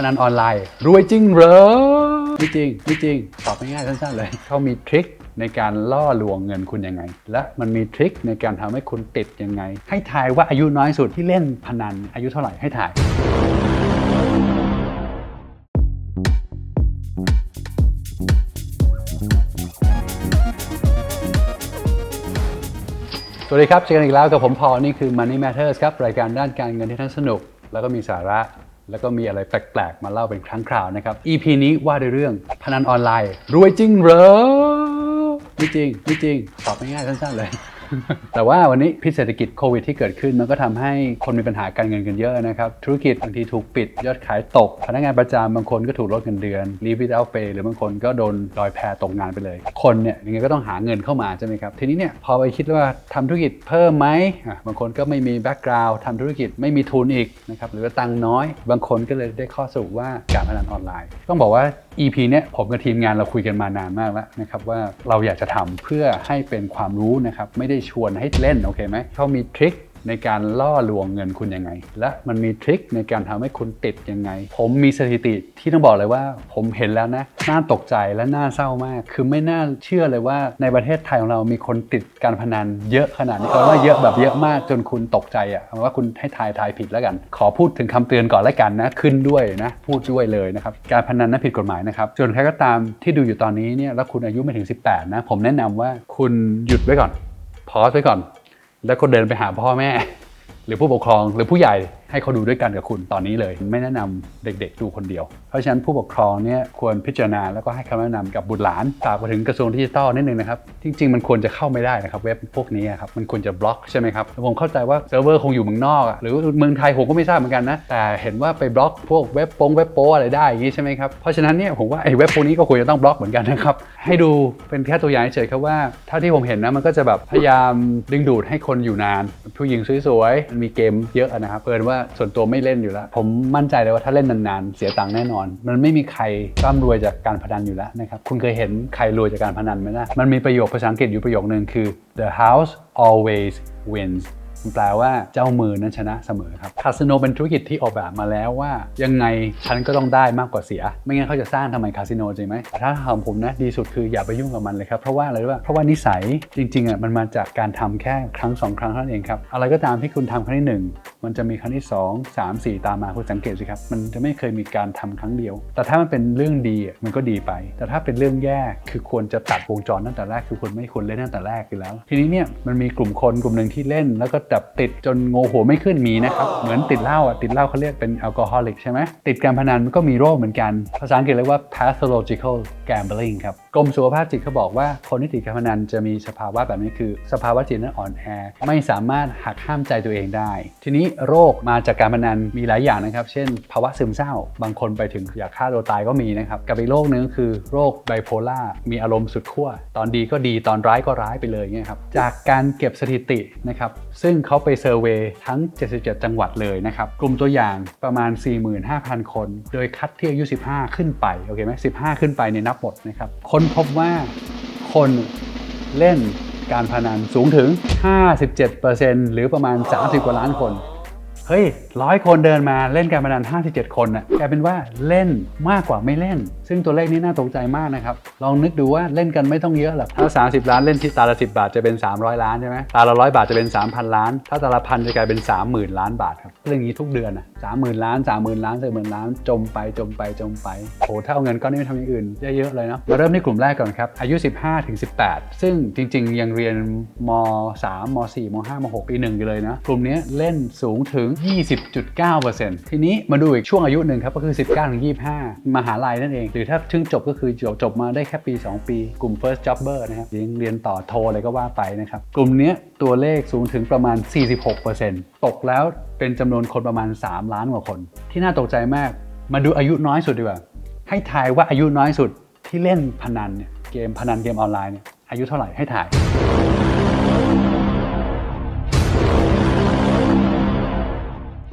พนันออนไลน์ รวยจริงเหรอไม่จริงไม่จริงตอบง่ายๆสั้นๆเลยเขามีทริคในการล่อลวงเงินคุณยังไง และมันมีทริคในการทำให้คุณติดยังไง ให้ทายว่าอายุน้อยสุดที่เล่นพนันอายุเท่าไหร่ให้ถ่ายสวัสดีครับเจอกันอีกแล้วกับผมพอนี่คือ Money Matters ครับ รายการด้านการเงินที่ทั้งสนุก แล้วก็มีสาระ แล้วก็มีอะไรแปลกๆ มาเล่าเป็นครั้งคราวนะครับ EP นี้ว่าด้วยเรื่องพนันออนไลน์ รวยจริงเหรอ ไม่จริง ไม่จริง ตอบง่ายๆสั้นๆเลย แต่ว่าวันนี้พิเศรษฐกิจโควิดที่เกิดขึ้น มันก็ทำให้คนมีปัญหาการเงินกันเยอะนะครับ ธุรกิจบางทีถูกปิด ยอดขายตก พนักงานประจำบางคนก็ถูกลดเงินเดือน leave without pay หรือบางคนก็โดนลอยแพตกงานไปเลย คนเนี่ยยังไงก็ต้องหาเงินเข้ามาใช่ไหมครับ ทีนี้เนี่ยพอไปคิดว่าทำธุรกิจเพิ่มไหมบางคนก็ไม่มีแบ็กกราวด์ทำธุรกิจไม่มีทุนอีกนะครับหรือว่าตังน้อย บางคนก็เลยได้ข้อสรุปว่าการพนันออนไลน์ ต้องบอกว่า EP เนี่ยผมกับทีมงานเราคุยกันมานานมากแล้วนะครับว่าเราอยากจะทำเพื่อให้เป็นความรู้นะครับไม่ได้ชวนให้เล่นโอเคไหมเขามีทริคในการล่อลวงเงินคุณยังไง และมันมีทริคในการทำให้คุณติดยังไง ผมมีสถิติที่ต้องบอกเลยว่า ผมเห็นแล้วนะ น่าตกใจและน่าเศร้ามาก คือไม่น่าเชื่อเลยว่าในประเทศไทยของเรามีคนติดการพนันเยอะขนาดนี้เพราะว่าเยอะแบบเยอะมากจนคุณตกใจอะว่าคุณให้ทายทายผิดแล้วกัน ขอพูดถึงคำเตือนก่อนแล้วกันนะขึ้นด้วยนะพูดด้วยเลยนะครับการพนันนั้นผิดกฎหมายนะครับส่วนใครก็ตามที่ดูอยู่ตอนนี้เนี่ยแล้วคุณอายุไม่ถึง 18นะผมแนะนำว่าคุณหยุดไว้ก่อน พอสไว้ก่อน แล้วก็เดินไปหาพ่อแม่ หรือผู้ปกครองหรือผู้ใหญ่ ให้เขาดูด้วยกันกับคุณตอนนี้เลย ไม่แนะนำเด็กๆดูคนเดียว เพราะฉะนั้นผู้ปกครองเนี่ยควรพิจารณาแล้วก็ให้คำแนะนำกับบุตรหลานฝากไปถึงกระทรวงดิจิทัลนิดนึงนะครับจริง ๆ มันควรจะเข้าไม่ได้นะครับเว็บพวกนี้ครับมันควรจะบล็อกใช่ไหมครับผมเข้าใจว่าเซิร์ฟเวอร์คงอยู่เมืองนอกหรือเมืองไทยผมก็ไม่ทราบเหมือนกันนะแต่เห็นว่าไปบล็อกพวกเว็บโป้งเว็บโป้อะไรได้อย่างนี้ใช่ไหมครับเพราะฉะนั้นเนี่ยผมว่าไอ้เว็บพวกนี้ก็ควรจะต้องบล็อกเหมือนกันนะครับให้ดูเป็นแค่ตัวอย่างเฉยๆครับว่าเท่าที่ผมเห็นนะมันก็จะแบบพยายามดึงดูดให้คนอยู่นานผู้หญิงสวยๆมีเกมเยอะนะครับเพิ่นว่าส่วนตัวไม่เล่นอยู่แล้ว ผมมั่นใจเลยว่าถ้าเล่นนานๆเสียตังค์แน่นอน มันไม่มีใครร่ำรวยจากการพนันอยู่แล้วนะครับคุณเคยเห็นใครรวยจากการพนันไหมล่ะมันมีประโยคภาษาอังกฤษอยู่ประโยคนึงคือ the house always wins มันแปลว่าเจ้ามือนั้นชนะเสมอครับคาสิโนเป็นธุรกิจที่ออกแบบมาแล้วว่า ยังไงฉันก็ต้องได้มากกว่าเสีย ไม่งั้นเขาจะสร้างทำไมคาสิโนจริงไหมถ้าถามผมนะดีสุดคืออย่าไปยุ่งกับมันเลยครับเพราะว่าอะไรรู้ป่ะเพราะว่านิสัยจริงๆอะมันมาจากการทำแค่ครั้งสองครั้งเท่านั้นเองครับอะไรก็ตามที่คุณทำครั้งที่หนึ่งมันจะมีครั้งที่สองสามสี่ตามมาคุณสังเกตสิครับ มันจะไม่เคยมีการทำครั้งเดียว แต่ถ้ามันเป็นเรื่องดีมันก็ดีไป แต่ถ้าเป็นเรื่องแย่คือควรจะตัดวงจรตั้งแต่แรก คือคุณไม่ควรเล่นตั้งแต่แรกอยู่แล้ว ทีนี้เนี่ยมันมีกลุ่มคนกลุ่มหนึ่งที่เล่น แล้วก็ดับติดจนโงหัวไม่ขึ้นมีนะครับเหมือนติดเหล้าอะติดเหล้าเขาเรียกเป็นแอลกอฮอลิกใช่ไหมติดการพนันมันก็มีโรคเหมือนกันภาษาอังกฤษเรียกว่า pathological gambling ครับกรมสุขภาพจิตเขาบอกว่าคนที่ติดการพนันจะมีสภาวะแบบนี้คือ สภาวะจิตนั้นอ่อนแอไม่สามารถหักห้ามใจตัวเองได้ ทีนี้โรคมาจากการพนันมีหลายอย่างนะครับ เช่น ภาวะซึมเศร้า บางคนไปถึงอยากฆ่าตัวตายก็มีนะครับ กับอีกโรคนึงคือโรคไบโพล่า มีอารมณ์สุดขั้ว ตอนดีก็ดี ตอนร้ายก็ร้ายไปเลยเงี้ยครับ จากการเก็บสถิตินะครับ ซึ่งเขาไปเซอร์เวยทั้ง 77 จังหวัดเลยนะครับ กลุ่มตัวอย่างประมาณ 45,000 คน โดยคัดที่อายุ 15 ขึ้นไป โอเคไหม15 ขึ้นไปในยนับหมดนะครับ ค้นพบว่าคนเล่นการพนันสูงถึง 57%หรือประมาณ 30 กว่าล้านคน เฮ้ยร้อยคนเดินมาเล่นการพนัน57 คนน่ะกลายเป็นว่าเล่นมากกว่าไม่เล่น ซึ่งตัวเลขนี้น่าตกใจมากนะครับ ลองนึกดูว่าเล่นกันไม่ต้องเยอะหรอกถ้า 30 ล้านเล่นที่ตาละ 10 บาทจะเป็น 300 ล้านใช่ไหมตาละร้อยบาทจะเป็น 3,000 ล้าน ถ้าตาละพันจะกลายเป็น 30,000 ล้านบาทครับเรื่องนี้ทุกเดือนอะ30,000ล้าน30,000ล้าน40,000ล้านจมไปจมไปจมไปโหถ้าเอาเงินก้อนนี้ไปทำอย่างอื่นเยอะๆเลยเนาะมาเริ่มที่กลุ่มแรกก่อนครับอายุ 15ถึง18 ซึ่งจริง ๆ ยังเรียนม3ม4ม5ม6ปีหนึ่งอยู่เลยนะกลุ่มนี้เล่นสูงถึง20.9%ทีนี้มาดูอีกช่วงอายุหนึ่งครับก็คือ 19ถึง25 มหาลัยนั่นเอง หรือถ้าเชึ่งจบก็คือจบจบมาได้แค่ปี 2 ปี กลุ่ม first jobber นะครับยังเรียนต่อโทอะไรก็ว่าไปนะครับ กลุ่มนี้ตัวเลขสูงถึงประมาณ 46%ตกแล้วเป็นจำนวนคนประมาณ 3 ล้านกว่าคน ที่น่าตกใจมาก มาดูอายุน้อยสุดดีกว่า ให้ทายว่าอายุน้อยสุดที่เล่นพนันเนี่ยเกมพนันเกมออนไลน์เนี่ยอายุเท่าไหร่ให้ถ่าย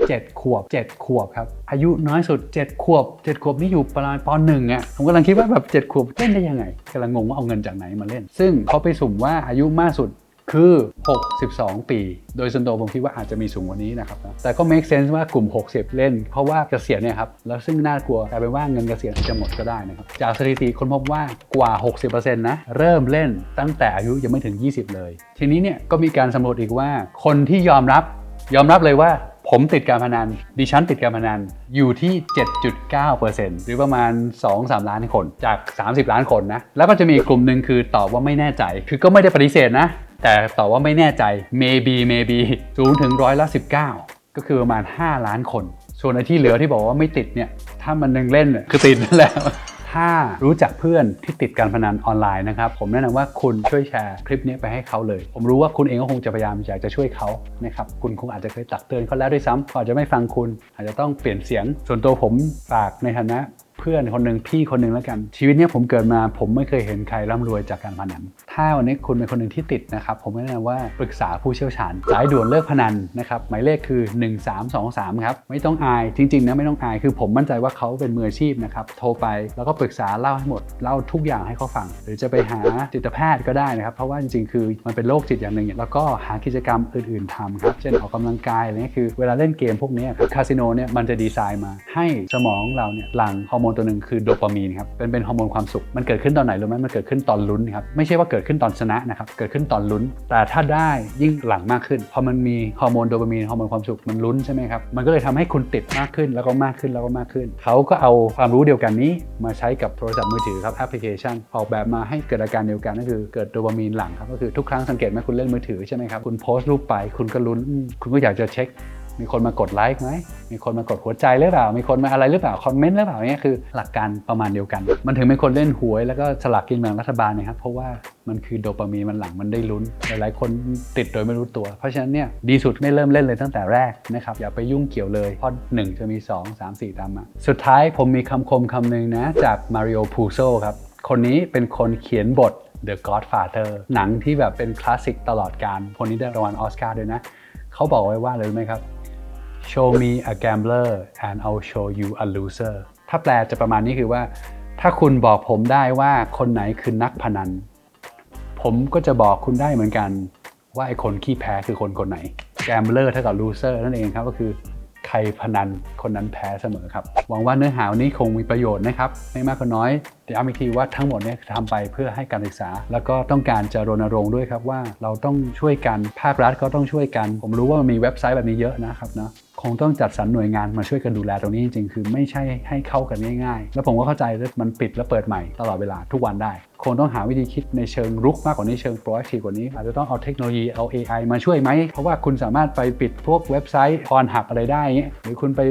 เจ็ดขวบเจ็ดขวบครับ อายุน้อยสุด 7 ขวบ 7 ขวบนี่อยู่ประมาณปหนึ่งอะผมกำลังคิดว่าแบบ 7 ขวบเล่นได้ยังไงกำลังงงว่าเอาเงินจากไหนมาเล่น ซึ่งเขาไปสุ่มว่าอายุมากสุดคือ 62 ปี โดยส่วนตัวผมคิดว่าอาจจะมีสูงกว่านี้นะครับ แต่ก็ make sense ว่ากลุ่ม 60 เล่น เพราะว่าเกษียณเนี่ยครับ แล้วซึ่งน่ากลัวกลายเป็นว่าเงินเกษียณจะหมดก็ได้นะครับ จากสถิติคนพบว่ากว่า 60%นะ เริ่มเล่นตั้งแต่อายุยังไม่ถึง 20 เลย ทีนี้เนี่ยก็มีการสำรวจอีกว่า คนที่ยอมรับ ยอมรับเลยว่า ผมติดการพนัน ดิฉันติดการพนัน อยู่ที่ 7.9%หรือประมาณ 2-3 ล้านคน จาก 30 ล้านคนนะ แล้วก็จะมีกลุ่มหนึ่งคือตอบว่าไม่แน่ใจ คือก็ไม่ได้ปฏิเสธนะ แต่ตอบว่าไม่แน่ใจ maybe maybe สูงถึงร้อยละ 19 ก็คือประมาณ 5 ล้านคน ส่วนไอ้ที่เหลือที่บอกว่าไม่ติดเนี่ย ถ้ามันยังเล่นเนี่ยคือติดนั่นแหละ ถ้ารู้จักเพื่อนที่ติดการพนันออนไลน์นะครับ ผมแนะนำว่าคุณช่วยแชร์คลิปนี้ไปให้เขาเลย ผมรู้ว่าคุณเองก็คงจะพยายามอยากจะช่วยเขานะครับคุณคงอาจจะเคยตักเตือนเขาแล้วด้วยซ้ำเขาอาจจะไม่ฟังคุณ อาจจะต้องเปลี่ยนเสียงส่วนตัวผมฝากในฐานะ พื่อนคนหนึ่งพี่คนหนึ่งแล้วกัน ชีวิตเนี้ยผมเกิดมา ผมไม่เคยเห็นใครร่ำรวยจากการพนัน ถ้าวันนี้คุณเป็นคนหนึ่งที่ติดนะครับผมแนะนำว่าปรึกษาผู้เชี่ยวชาญ สายด่วนเลิกพนันนะครับหมายเลขคือ 1323ครับไม่ต้องอายจริงๆนะไม่ต้องอายคือผมมั่นใจว่าเขาเป็นมืออาชีพนะครับโทรไปแล้วก็ปรึกษาเล่าให้หมดเล่าทุกอย่างให้เขาฟัง หรือจะไปหาจิตแพทย์ก็ได้นะครับเพราะว่าจริงๆ คือมันเป็นโรคจิตอย่างหนึ่งแล้วก็หากิจกรรมอื่นๆทำครับเช่นออกกำลังกายอะไรเงี้ยคือเวลาเล่นเกมพวกนี้ครับคาสิโนเนี่ยมันจะดีไซน์มาให้สมองเราเนี่ยหลั่งฮอร์โมนตัวหนึ่งคือโดปามีนครับเป็นเป็นฮอร์โมนความสุขมันเกิดขึ้นตอนไหนรู้ไหมมันเกิดขึ้นตอนลุ้นครับไม่ใช่ว่าเกิดขึ้นตอนชนะนะครับเกิดขึ้นตอนลุ้น แต่ถ้าได้ยิ่งหลังมากขึ้นพอมันมีฮอร์โมนโดปามีนฮอร์โมนความสุขมันลุ้นใช่ไหมครับมันก็เลยทำให้คุณติดมากขึ้นแล้วก็มากขึ้นแล้วก็มากขึ้น เขาก็เอาความรู้เดียวกันนี้มาใช้กับโทรศัพท์มือถือครับแอปพลิเคชัน ออกแบบมาให้เกิดอาการเดียวกันก็คือเกิดโดปามีนหลังครับก็คือทุกครั้งสังเกตไหมคุณเล่นมือถือใช่ไหมครับคุณโพสต์รูปไปคุณก็ลุ้นคุณก็อยากจะเช็ค มีคนมากดไลค์ไหมมีคนมากดหัวใจหรือเปล่า มีคนมาอะไรหรือเปล่า คอมเมนต์หรือเปล่าเนี่ยคือหลักการประมาณเดียวกัน มันถึงเป็นคนเล่นหวยแล้วก็สลากกินแบ่งรัฐบาลนะครับ เพราะว่ามันคือโดปามีนมันหลังมันได้ลุ้น หลายๆ คนติดโดยไม่รู้ตัว เพราะฉะนั้นเนี่ยดีสุดไม่เริ่มเล่นเลยตั้งแต่แรกนะครับอย่าไปยุ่งเกี่ยวเลยเพราะหนึ่งจะมี 2 3 4 ตามมา สุดท้ายผมมีคำคมคำหนึ่งนะจากมาริโอพูโซครับคนนี้เป็นคนเขียนบท The Godfather หนังที่แบบเป็นคลาสสิกตลอดการคนนี้ได้รางวัลออสการ์ด้วยนะ เขาบอกไว้ว่าเลยรู้ไหมครับ Show me a gambler and I'll show you a loser ถ้าแปลจะประมาณนี้คือว่า ถ้าคุณบอกผมได้ว่าคนไหนคือนักพนัน ผมก็จะบอกคุณได้เหมือนกัน ว่าไอ้คนขี้แพ้คือคนคนไหน gambler เท่ากับ loser นั่นเองครับก็คือ ใครพนันคนนั้นแพ้เสมอครับ หวังว่าเนื้อหาวันนี้คงมีประโยชน์นะครับ ไม่มากก็น้อยแต่ย้ำอีกทีว่าทั้งหมดนี่ยทำไปเพื่อให้การศึกษา แล้วก็ต้องการจะรณรงค์ด้วยครับว่าเราต้องช่วยกันภาครัฐก็ต้องช่วยกัน ผมรู้ว่ามันมีเว็บไซต์แบบนี้เยอะนะครับเนาะคงต้องจัดสรรหน่วยงานมาช่วยกันดูแลตรงนี้จริงๆ คือไม่ใช่ให้เข้ากันง่าย ๆ แล้วผมก็เข้าใจว่ามันปิดแล้วเปิดใหม่ตลอดเวลาทุกวันได้ คงต้องหาวิธีคิดในเชิงรุกมากกว่านี้เชิง proactive กว่านี้ อาจจะต้องเอาเทคโนโลยีเอา AI มาช่วยไหม เพราะว่าคุณสามารถไปปิดพวกเว็บไซต์พรหับอะไรได้เงี้ยหรือคุณไป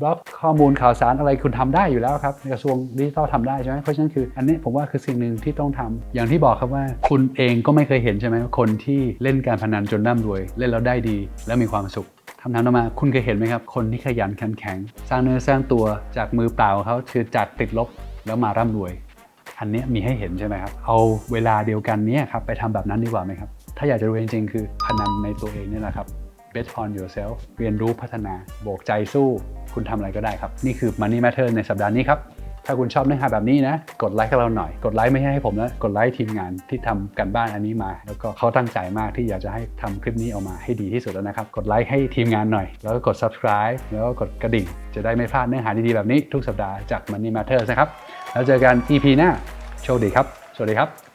บล็อกข้อมูลข่าวสารอะไรคุณทำได้อยู่แล้วครับกระทรวงดิจิทัลทำได้ใช่ไหมเพราะฉะนั้นคืออันนี้ผมว่าคือสิ่งหนึ่งที่ต้องทำอย่างที่บอกครับว่าคุณเองก็ไม่เคยเห็นใช่ไหมว่าคนที่เล่นการพนันจนร่ำรวย เล่นแล้วได้ดี และมีความสุขคำถามต่อมาคุณเคยเห็นไหมครับ คนที่ขยันขันแข็ง สร้างเนื้อสร้างตัวจากมือเปล่าเขาคือจากติดลบแล้วมาร่ำรวย อันนี้มีให้เห็นใช่ไหมครับ เอาเวลาเดียวกันนี้ครับไปทำแบบนั้นดีกว่าไหมครับ ถ้าอยากจะรวยจริงๆ คือพนันในตัวเองเนี่ยแหละครับ bet on yourself เรียนรู้พัฒนาโบกใจสู้ คุณทำอะไรก็ได้ครับ นี่คือ Money Matter ในสัปดาห์นี้ครับถ้าคุณชอบเนื้อหาแบบนี้นะ กดไลค์ให้เราหน่อย กดไลค์ไม่ใช่ให้ผมนะ กดไลค์ทีมงานที่ทำกันบ้านอันนี้มา แล้วก็เขาตั้งใจมากที่อยากจะให้ทำคลิปนี้ออกมาให้ดีที่สุดแล้วนะครับ กดไลค์ให้ทีมงานหน่อย แล้วก็กด subscribe แล้วก็กดกระดิ่ง จะได้ไม่พลาดเนื้อหาดีๆแบบนี้ทุกสัปดาห์จาก Money Matters นะครับ แล้วเจอกัน EP หน้า โชคดีครับ สวัสดีครับ